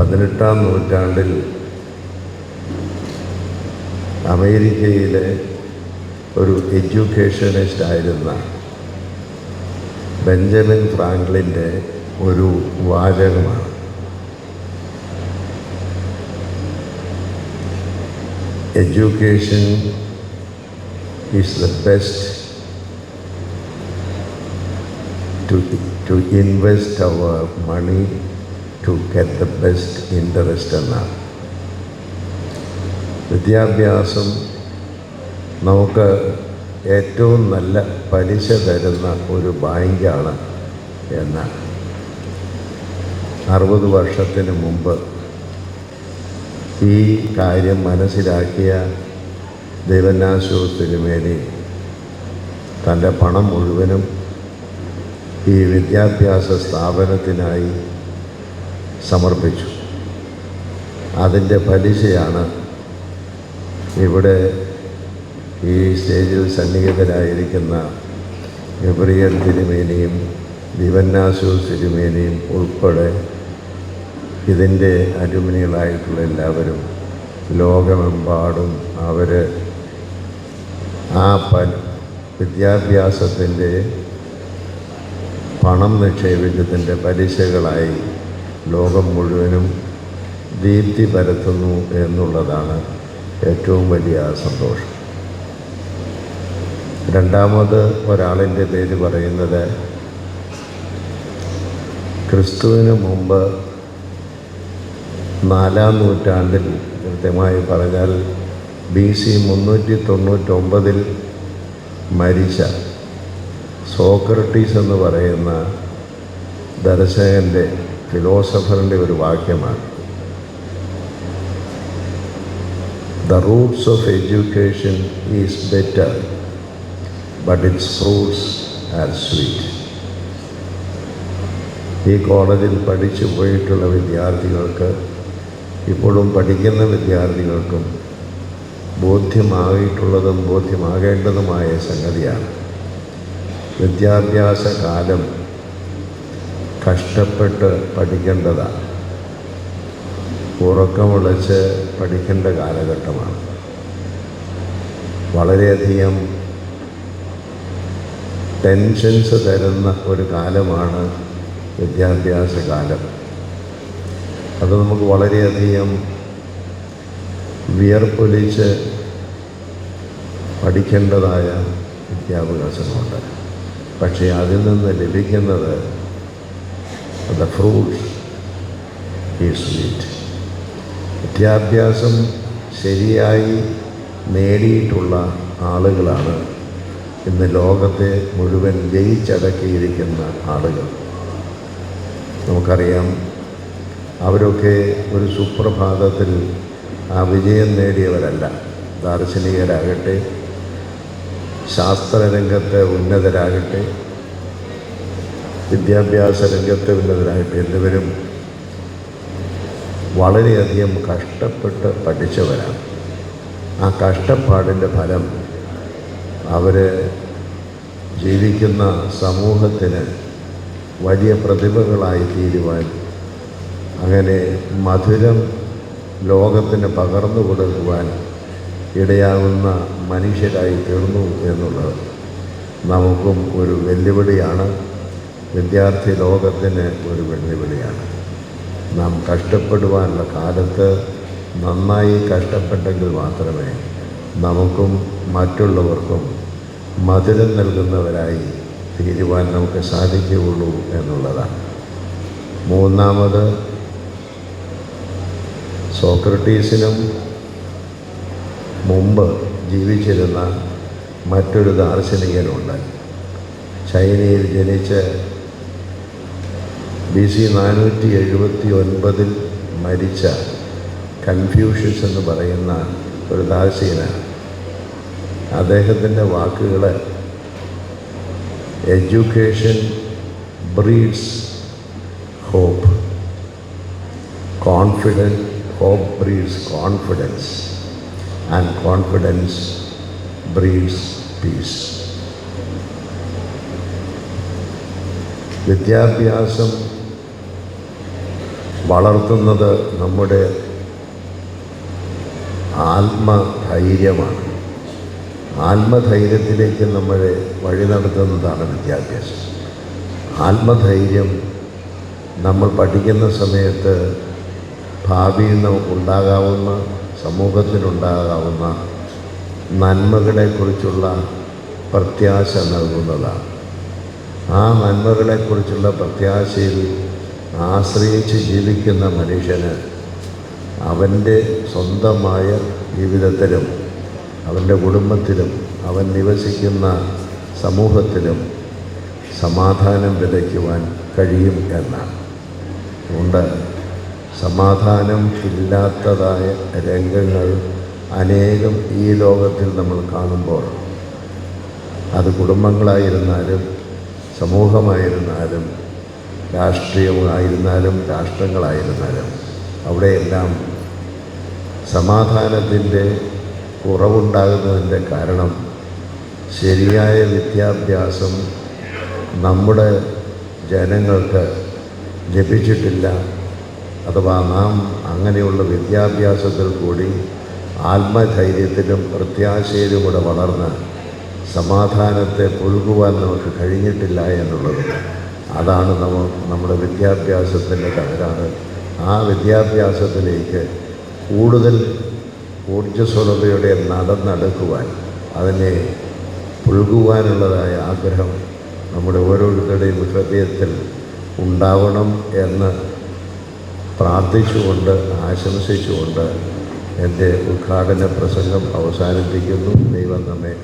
പതിനെട്ടാം നൂറ്റാണ്ടിൽ അമേരിക്കയിലെ ഒരു എഡ്യൂക്കേഷനിസ്റ്റ് ആയിരുന്ന ബെഞ്ചമിൻ ഫ്രാങ്ക്ലിന്റെ ഒരു വാചകമാണ്. Education is the best to to invest our money to get the best interest എന്നാണ് വിദ്യാഭ്യാസം നമുക്ക് ഏറ്റവും നല്ല പലിശ തരുന്ന ഒരു ബാങ്കാണ് എന്ന്. അറുപത് വർഷത്തിന് മുമ്പ് ഈ കാര്യം മനസ്സിലാക്കിയ ദേവനാശുപത്രി തിരുമേനി തന്റെ പണം മുഴുവനും ഈ വിദ്യാഭ്യാസ സ്ഥാപനത്തിനായി സമർപ്പിച്ചു. അതിന്റെ പലിശയാണ് ഇവിടെ ഈ സ്റ്റേജിൽ സന്നിഹിതരായിരിക്കുന്ന ഗബ്രിയൽ തിരുമേനിയും ദിവന്നാസു തിരുമേനിയും ഉൾപ്പെടെ ഇതിന്റെ അലുമിനികളായിട്ടുള്ള എല്ലാവരും ലോകമെമ്പാടും അവർ ആ പ വിദ്യാഭ്യാസത്തിന്റെ പണം നിക്ഷേപിച്ചതിന്റെ പലിശകളായി ലോകം മുഴുവനും ദീപ്തി പരത്തുന്നു എന്നുള്ളതാണ് ഏറ്റവും വലിയ സന്തോഷം. രണ്ടാമത് ഒരാളിന്റെ പേര് പറയുന്നത് ക്രിസ്തുവിന് മുമ്പ് നാലാം നൂറ്റാണ്ടിൽ കൃത്യമായി പറഞ്ഞാൽ ബി സി മുന്നൂറ്റി തൊണ്ണൂറ്റൊമ്പതിൽ മരിച്ച സോക്രട്ടീസ് എന്ന് പറയുന്ന ദർശകന്റെ ഫിലോസഫറിന്റെ ഒരു വാക്യമാണ്. The roots of education is better but its fruits are sweet ഈ കോളേജിൽ പഠിച്ചു പോയിട്ടുള്ള വിദ്യാർത്ഥികൾക്ക് ഇപ്പോഴും പഠിക്കുന്ന വിദ്യാർത്ഥികൾക്കും ബോധ്യമായിട്ടുള്ളതും ബോധ്യമാകേണ്ടതുമായ സംഗതിയാണ്. വിദ്യാഭ്യാസ കാലം കഷ്ടപ്പെട്ട് പഠിക്കേണ്ടതാണ് ഉറക്കമുളച്ച് പഠിക്കേണ്ട കാലഘട്ടമാണ്. വളരെയധികം ടെൻഷൻസ് തരുന്ന ഒരു കാലമാണ് വിദ്യാഭ്യാസ കാലം. അത് നമുക്ക് വളരെയധികം വിയർപ്പൊലിച്ച് പഠിക്കേണ്ടതായ വിദ്യാഭ്യാസമുണ്ട് പക്ഷേ അതിൽ നിന്ന് ലഭിക്കുന്നത് ദ ഫ്രൂട്ട്സ് ഈ സ്വീറ്റ് വിദ്യാഭ്യാസം ശരിയായി നേടിയിട്ടുള്ള ആളുകളാണ് ഇന്ന് ലോകത്തെ മുഴുവൻ ജയിച്ചടക്കിയിരിക്കുന്ന ആളുകൾ. നമുക്കറിയാം അവരൊക്കെ ഒരു സുപ്രഭാതത്തിൽ ആ വിജയം നേടിയവരല്ല. ദാർശനികരാകട്ടെ ശാസ്ത്രരംഗത്തെ ഉന്നതരാകട്ടെ വിദ്യാഭ്യാസ രംഗത്ത് ഉള്ളവരായിട്ട് എല്ലാവരും വളരെയധികം കഷ്ടപ്പെട്ട് പഠിച്ചവരാണ്. ആ കഷ്ടപ്പാടിന്റെ ഫലം അവർ ജീവിക്കുന്ന സമൂഹത്തിന് വലിയ പ്രതിഭകളായി തീരുവാൻ അങ്ങനെ മധുരം ലോകത്തിന് പകർന്നു കൊടുക്കുവാൻ ഇടയാകുന്ന മനുഷ്യരായി തീർന്നു എന്നുള്ളത് നമുക്കും ഒരു വെല്ലുവിളിയാണ്. വിദ്യാർത്ഥി ലോകത്തിന് ഒരു വെല്ലുവിളിയാണ്. നാം കഷ്ടപ്പെടുവാനുള്ള കാലത്ത് നന്നായി കഷ്ടപ്പെട്ടെങ്കിൽ മാത്രമേ നമുക്കും മറ്റുള്ളവർക്കും മധുരം നൽകുന്നവരായി തീരുവാൻ നമുക്ക് സാധിക്കുകയുള്ളൂ എന്നുള്ളതാണ്. മൂന്നാമത് സോക്രട്ടീസിനും മുമ്പ് ജീവിച്ചിരുന്ന മറ്റൊരു ദാർശനികനുണ്ട്. ചൈനയിൽ ജനിച്ച് ബി സി നാനൂറ്റി എഴുപത്തി ഒൻപതിൽ മരിച്ച കൺഫ്യൂഷ്യസ് എന്ന് പറയുന്ന ഒരു ദാസീനാണ്. അദ്ദേഹത്തിന്റെ വാക്കുകൾ education breeds hope confidence hope breeds confidence and confidence breeds peace വിദ്യാഭ്യാസം വളർത്തുന്നത് നമ്മുടെ ആത്മധൈര്യമാണ്. ആത്മധൈര്യത്തിലേക്ക് നമ്മളെ വഴി നടത്തുന്നതാണ് വിദ്യാഭ്യാസം. ആത്മധൈര്യം നമ്മൾ പഠിക്കുന്ന സമയത്ത് ഭാവിയിൽ നമുക്കുണ്ടാകാവുന്ന സമൂഹത്തിനുണ്ടാകാവുന്ന നന്മകളെക്കുറിച്ചുള്ള പ്രത്യാശ നൽകുന്നതാണ്. ആ നന്മകളെക്കുറിച്ചുള്ള പ്രത്യാശയിൽ ആശ്രയിച്ച് ജീവിക്കുന്ന മനുഷ്യന് അവന്റെ സ്വന്തമായ ജീവിതത്തിലും അവന്റെ കുടുംബത്തിലും അവൻ നിവസിക്കുന്ന സമൂഹത്തിലും സമാധാനം വിതയ്ക്കുവാൻ കഴിയും എന്നാണ്. അതുകൊണ്ട് സമാധാനം ഇല്ലാത്തതായ രംഗങ്ങൾ അനേകം ഈ ലോകത്തിൽ നമ്മൾ കാണുമ്പോൾ അത് കുടുംബങ്ങളായിരുന്നാലും സമൂഹമായിരുന്നാലും രാഷ്ട്രീയമായിരുന്നാലും രാഷ്ട്രങ്ങളായിരുന്നാലും അവിടെയെല്ലാം സമാധാനത്തിന്റെ കുറവുണ്ടാകുന്നതിന്റെ കാരണം ശരിയായ വിദ്യാഭ്യാസം നമ്മുടെ ജനങ്ങൾക്ക് ലഭിച്ചിട്ടില്ല. അഥവാ നാം അങ്ങനെയുള്ള വിദ്യാഭ്യാസത്തിൽ കൂടി ആത്മധൈര്യത്തിലും പ്രത്യാശയിലും കൂടെ വളർന്ന് സമാധാനത്തെ പുഴുകുവാൻ നമുക്ക് കഴിഞ്ഞിട്ടില്ല എന്നുള്ളത് അതാണ് നമ്മ നമ്മുടെ വിദ്യാഭ്യാസത്തിന്റെ തകരാറ് ആ വിദ്യാഭ്യാസത്തിലേക്ക് കൂടുതൽ ഊർജസ്വലതയുടെ നടന്നെടുക്കുവാൻ അതിനെ പുൽകുവാനുള്ളതായ ആഗ്രഹം നമ്മുടെ ഓരോരുത്തരുടെയും ഹൃദയത്തിൽ ഉണ്ടാവണം എന്ന് പ്രാർത്ഥിച്ചുകൊണ്ട് ആശംസിച്ചുകൊണ്ട് എന്റെ ഉദ്ഘാടന പ്രസംഗം അവസാനിപ്പിക്കുന്നു. ദൈവം നമ്മെ